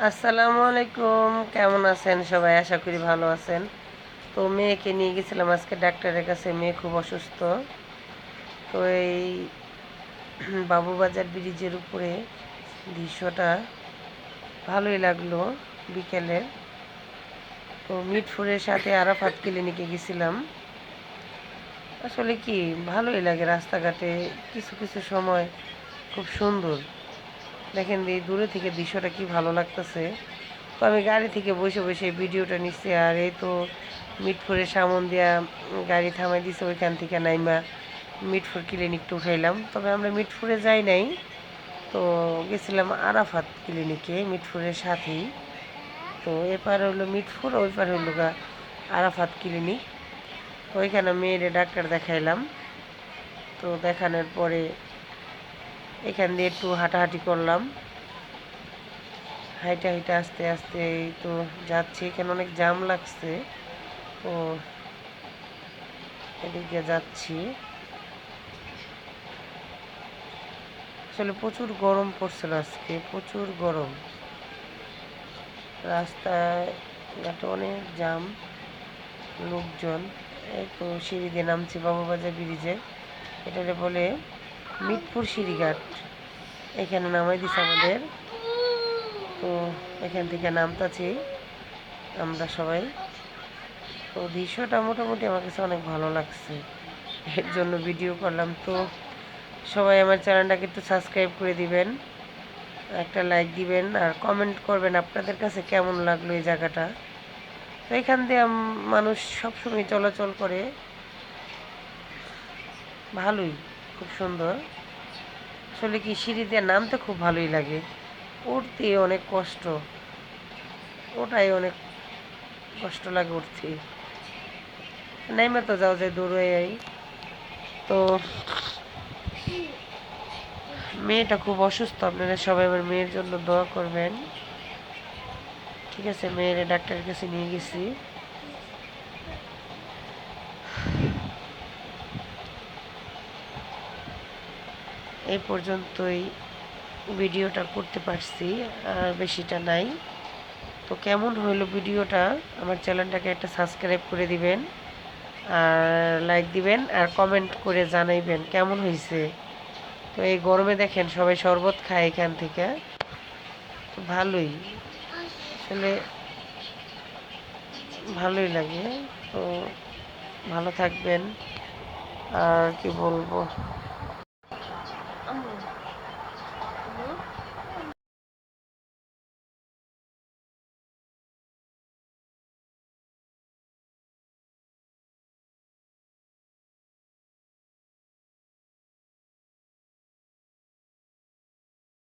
আসসালামু আলাইকুম। কেমন আছেন সবাই? আশা করি ভালো আছেন। তো মেয়েকে নিয়ে গেছিলাম আজকে ডাক্তারের কাছে। মেয়ে খুব অসুস্থ। তো এই বাবুবাজার ব্রিজের উপরে দৃশ্যটা ভালোই লাগল বিকেলের। তো মিটফুরের সাথে আরাফাত ক্লিনিকে গেছিলাম। আসলে কি, ভালোই লাগে রাস্তাঘাটে। কিছু কিছু সময় খুব সুন্দর। দেখেন এই দূরে থেকে দৃশ্যটা কি ভালো লাগতেছে। তো আমি গাড়ি থেকে বসে বসে ভিডিওটা নিচ্ছি, আর এই তো মিটফুরের সামন দিয়া গাড়ি থামাই দিছে, ওইখান থেকে নাইমা মিটফুর ক্লিনিকটা উঠাইলাম। তবে আমরা মিটফুরে যাই নাই, তো গেছিলাম আরাফাত ক্লিনিকে মিটফুরের সাথেই। তো এপার হলো মিটফুর ওই পার হইল গা আরাফাত ক্লিনিক। ওইখানে মেয়েরে ডাক্তার দেখাইলাম। তো দেখানোর পরে এখান দিয়ে একটু হাঁটাহাঁটি করলাম। হাইটা হাইটা আস্তে আস্তে এই তো যাচ্ছি। এখানে অনেক জাম লাগছে। তো এদিকে যাচ্ছি। আসলে প্রচুর গরম পড়ছিল আজকে, প্রচুর গরম। রাস্তায় অনেক জাম লোকজন। এই তো সিঁড়ি দিয়ে নামছি বাবুবাজার ব্রিজে। এটারে বলে মিটপুর সিঁড়িঘাট। এখানে নামাই দিছে আমাদের। তো এখান থেকে নামতাছি আমরা সবাই। তো দৃশ্যটা মোটামুটি আমার কাছে অনেক ভালো লাগছে। এর জন্য ভিডিও করলাম। তো সবাই আমার চ্যানেলটাকে একটু সাবস্ক্রাইব করে দিবেন, একটা লাইক দিবেন আর কমেন্ট করবেন আপনাদের কাছে কেমন লাগল এই জায়গাটা। তো এখান দিয়ে মানুষ সবসময় চলাচল করে। ভালোই। খুব সুন্দর। আসলে কি সিঁড়ি দিয়ে নামতে খুব ভালোই লাগে। উঠতে অনেক কষ্ট। ওটাই অনেক কষ্ট লাগে উঠতে। নাইমে তো যাও যায় দৌড়ে যাই তো মেয়েটা খুব অসুস্থ, আপনারা সবাই আমার মেয়ের জন্য দোয়া করবেন। ঠিক আছে, মেয়ের ডাক্তারের কাছে নিয়ে গেছি। এই পর্যন্তই ভিডিওটা করতে পারছি, আর বেশিটা নাই। তো কেমন হইল ভিডিওটা? আমার চ্যানেলটাকে একটা সাবস্ক্রাইব করে দিবেন, আর লাইক দিবেন, আর কমেন্ট করে জানাইবেন কেমন হয়েছে তো এই গরমে দেখেন সবাই শরবত খায় এখান থেকে। তো ভালোই, আসলে ভালোই লাগে। তো ভালো থাকবেন, আর কি বলব? 嗯。